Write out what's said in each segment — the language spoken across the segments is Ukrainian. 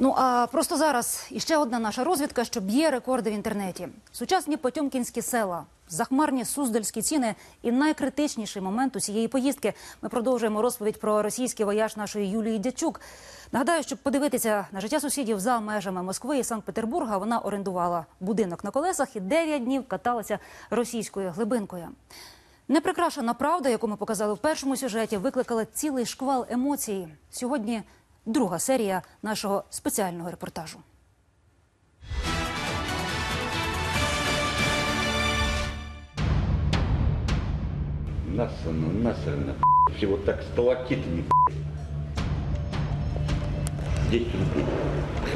Ну а просто зараз іще одна наша розвідка, що б'є рекорди в інтернеті. Сучасні потьомкінські села, захмарні суздальські ціни і найкритичніший момент усієї поїздки. Ми продовжуємо розповідь про російський вояж нашої Юлії Дячук. Нагадаю, щоб подивитися на життя сусідів за межами Москви і Санкт-Петербурга, вона орендувала будинок на колесах і 9 днів каталася російською глибинкою. Неприкрашена правда, яку ми показали в першому сюжеті, викликала цілий шквал емоцій. Сьогодні друга серія нашого спеціального репортажу. Насано, насрано, всего так сталактитами, 10 рублей.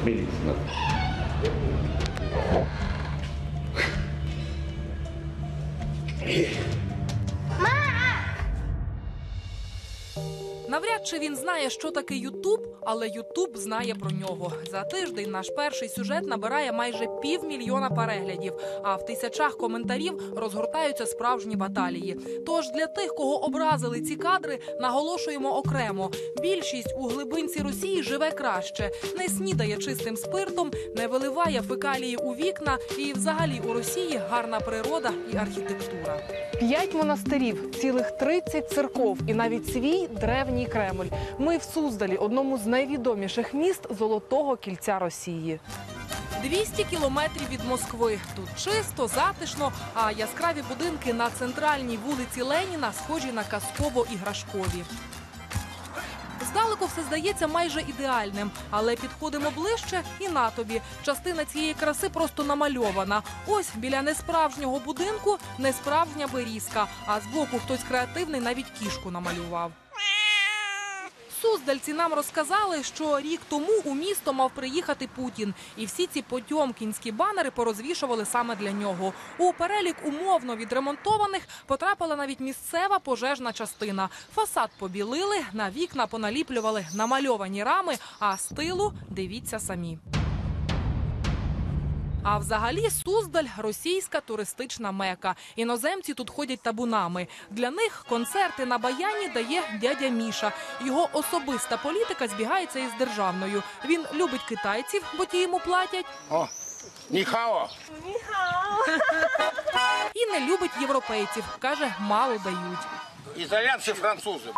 Хмелиться надо. Чи він знає, що таке Ютуб, але Ютуб знає про нього. За тиждень наш перший сюжет набирає майже півмільйона переглядів, а в тисячах коментарів розгортаються справжні баталії. Тож для тих, кого образили ці кадри, наголошуємо окремо: більшість у глибинці Росії живе краще, не снідає чистим спиртом, не виливає фекалії у вікна, і взагалі у Росії гарна природа і архітектура. П'ять монастирів, цілих 30 церков і навіть свій древній Кремль. Ми в Суздалі, одному з найвідоміших міст Золотого кільця Росії. 200 кілометрів від Москви. Тут чисто, затишно, а яскраві будинки на центральній вулиці Леніна схожі на казково-іграшкові. Здалеку все здається майже ідеальним, але підходимо ближче і на тобі. Частина цієї краси просто намальована. Ось біля несправжнього будинку несправжня берізка, а збоку хтось креативний навіть кішку намалював. Суздальці нам розказали, що рік тому у місто мав приїхати Путін, і всі ці потьомкінські банери порозвішували саме для нього. У перелік умовно відремонтованих потрапила навіть місцева пожежна частина. Фасад побілили, на вікна поналіплювали намальовані рами, а з тилу дивіться самі. А взагалі Суздаль російська туристична мека. Іноземці тут ходять табунами. Для них концерти на баяні дає дядя Міша. Його особиста політика збігається із державною. Він любить китайців, бо ті йому платять, О, ніхао. і не любить європейців. каже, мало дають. Італійці, французи.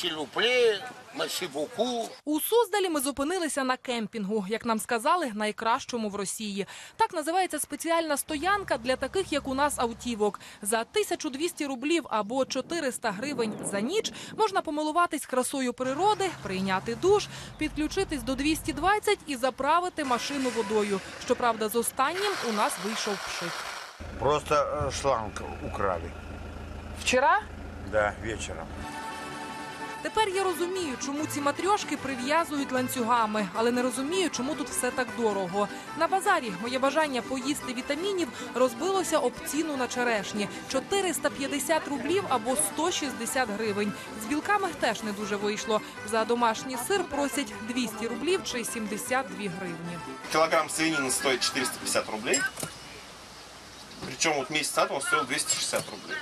Сілюплі, масібуку. У Суздалі ми зупинилися на кемпінгу, як нам сказали, найкращому в Росії. Так називається спеціальна стоянка для таких, як у нас, автівок. За 1200 рублів або 400 гривень за ніч можна помилуватись красою природи, прийняти душ, підключитись до 220 і заправити машину водою. Щоправда, з останнім у нас вийшов пшик. Просто э, шланг украли. Вчора Да, вечором. Тепер я розумію, чому ці матрьошки прив'язують ланцюгами, але не розумію, чому тут все так дорого. На базарі моє бажання поїсти вітамінів розбилося об ціну на черешні 450 рублів або 160 гривень. З білками теж не дуже вийшло. За домашній сир просять 200 рублів чи 72 гривні. Килограмм свинины стоит 450 рублей. Причем вот месяц назад он стоил 260 рублей.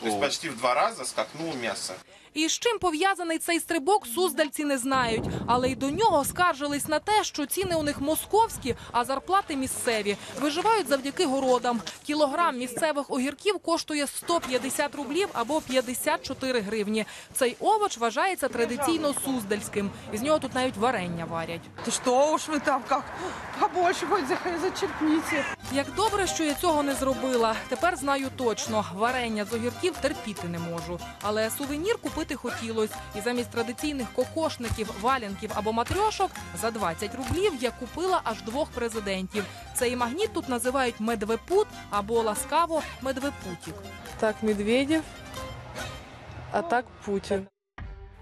То есть почти в два раза скакнуло мясо. І з чим пов'язаний цей стрибок, суздальці не знають. Але й до нього скаржились на те, що ціни у них московські, а зарплати місцеві. Виживають завдяки городам. Кілограм місцевих огірків коштує 150 рублів або 54 гривні. Цей овоч вважається традиційно суздальським. Із нього тут навіть варення варять. Да что уж вы там, как побольше хоть за- зачерпните. Як добре, що я цього не зробила. Тепер знаю точно, варення з огірків терпіти не можу. Але сувенір купити хотілось. І замість традиційних кокошників, валянків або матрьошок за 20 рублів я купила аж двох президентів. Цей магніт тут називають медвепут або ласкаво медвепутік. Так, Медведів, а так Путин.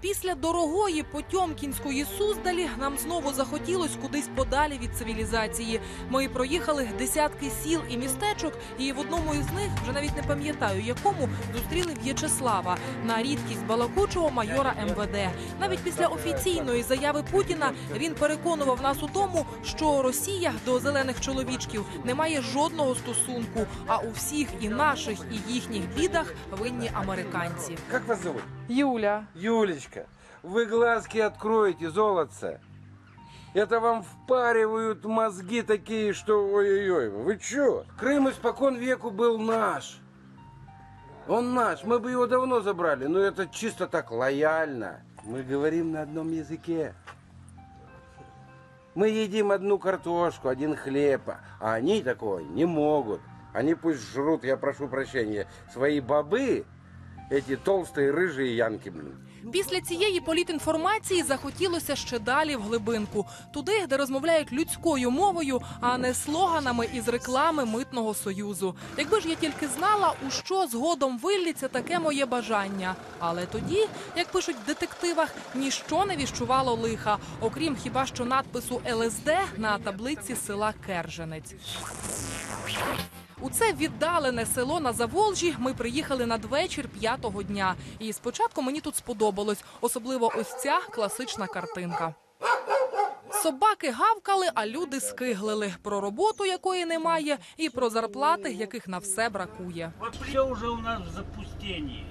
Після дорогої потьомкінської суздалі нам знову захотілось кудись подалі від цивілізації. Ми проїхали десятки сіл і містечок, і в одному із них вже навіть не пам'ятаю, якому зустріли В'ячеслава на рідкість балакучого майора МВД. Навіть після офіційної заяви Путіна він переконував нас у тому, що Росія до зелених чоловічків не має жодного стосунку. А у всіх і наших, і їхніх бідах винні американці. Как вас зовут? Юля. Юлечка, вы глазки откроете, золотце. Это вам впаривают мозги такие, что ой-ой-ой. Вы чё? Крым испокон веку был наш. Он наш. Мы бы его давно забрали. Но это чисто так лояльно. Мы говорим на одном языке. Мы едим одну картошку, один хлеб, а они такой не могут. Они пусть жрут, я прошу прощения, свои бобы, эти толстые рыжие янки, блин. Після цієї політінформації захотілося ще далі в глибинку, туди, де розмовляють людською мовою, а не слоганами із реклами митного союзу. Якби ж я тільки знала, у що згодом виллється таке моє бажання. Але тоді, як пишуть в детективах, ніщо не віщувало лиха, окрім хіба що надпису ЛСД на таблиці села Керженець. У це віддалене село на Заволжі ми приїхали надвечір п'ятого дня. І спочатку мені тут сподобалось, особливо ось ця класична картинка. Собаки гавкали, а люди скиглили про роботу, якої немає, і про зарплати, яких на все бракує. Все уже у нас в запустении.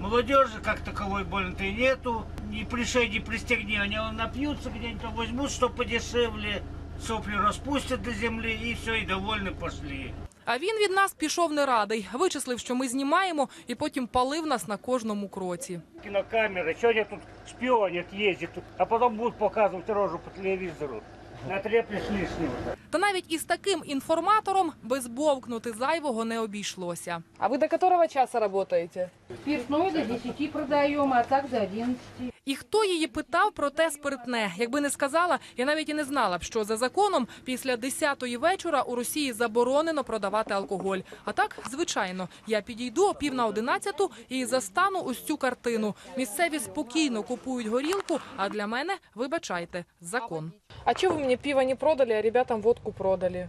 Молодежи как таковой больно-то и нету. Ни пришей, ни пристегни. Они напьются где-нибудь, возьмут что подешевле, сопли распустят до земли и все, и довольны пошли. А він від нас пішов не радий. Вичислив, що ми знімаємо, і потім палив нас на кожному кроці. Кинокамеры, сегодня тут шпионят, ездят, а потом будут показывать рожу по телевизору. Натреплешь лишнего. Та навіть із таким інформатором без бовкнути зайвого не обійшлося. А вы до которого часа работаете? Спиртное до 10 продаем, а так до 11. І хто її питав про те спиртне? Якби не сказала, я навіть і не знала б, що за законом після 10-ї вечора у Росії заборонено продавати алкоголь. А так, звичайно, я підійду о пів на одинадцяту і застану ось цю картину. Місцеві спокійно купують горілку, а для мене, вибачайте, закон. А что вы мне пиво не продали, а ребятам водку продали?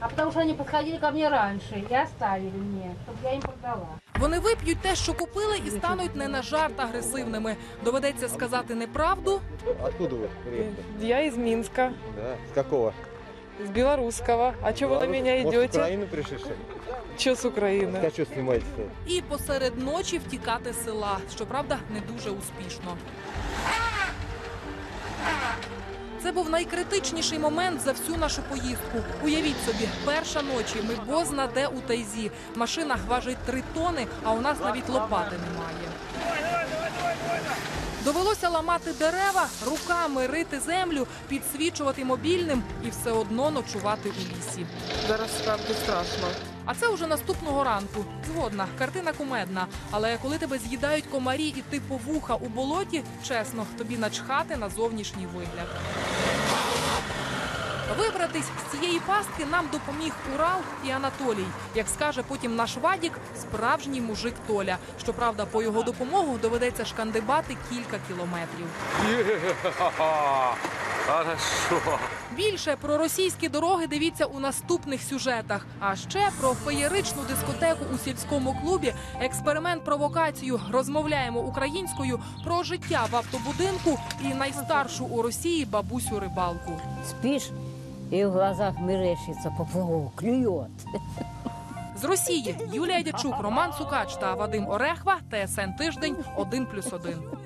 А потому что они подходили ко мне раньше и оставили мне, чтобы я им продала. Вони вип'ють те, що купили, і стануть не на жарт агресивними. Доведеться сказати неправду, Откуда вы приехали? Я из Минска, Да. С какого? с белорусского. А что вы на меня Может, с идете? Украины пришедшие? Что с Украины? А что снимаете? і посеред ночі втікати з села. Щоправда, не дуже успішно. Це був найкритичніший момент за всю нашу поїздку. Уявіть собі, перша ночі ми бозна де у тайзі. Машина важить три тони, а у нас навіть лопати немає. Довелося ламати дерева, руками рити землю, підсвічувати мобільним і все одно ночувати у лісі. Зараз справді страшно. А це уже наступного ранку. Згодна, картина кумедна. Але коли тебе з'їдають комарі і ти по вуха у болоті, чесно, тобі начхати на зовнішній вигляд. Вибратись з цієї пастки нам допоміг Урал і Анатолій. Як скаже потім наш Вадік, справжній мужик Толя. Щоправда, по його допомогу доведеться шкандибати кілька кілометрів. Хорошо. Більше про російські дороги дивіться у наступних сюжетах. А ще про феєричну дискотеку у сільському клубі, експеримент провокацію. Розмовляємо українською про життя в автобудинку і найстаршу у Росії бабусю рибалку. Спишь, и в глазах мерещится поплавок, клюет. З Росії Юлія Дячук, Роман Сукач та Вадим Орехва. ТСН тиждень 1+,1.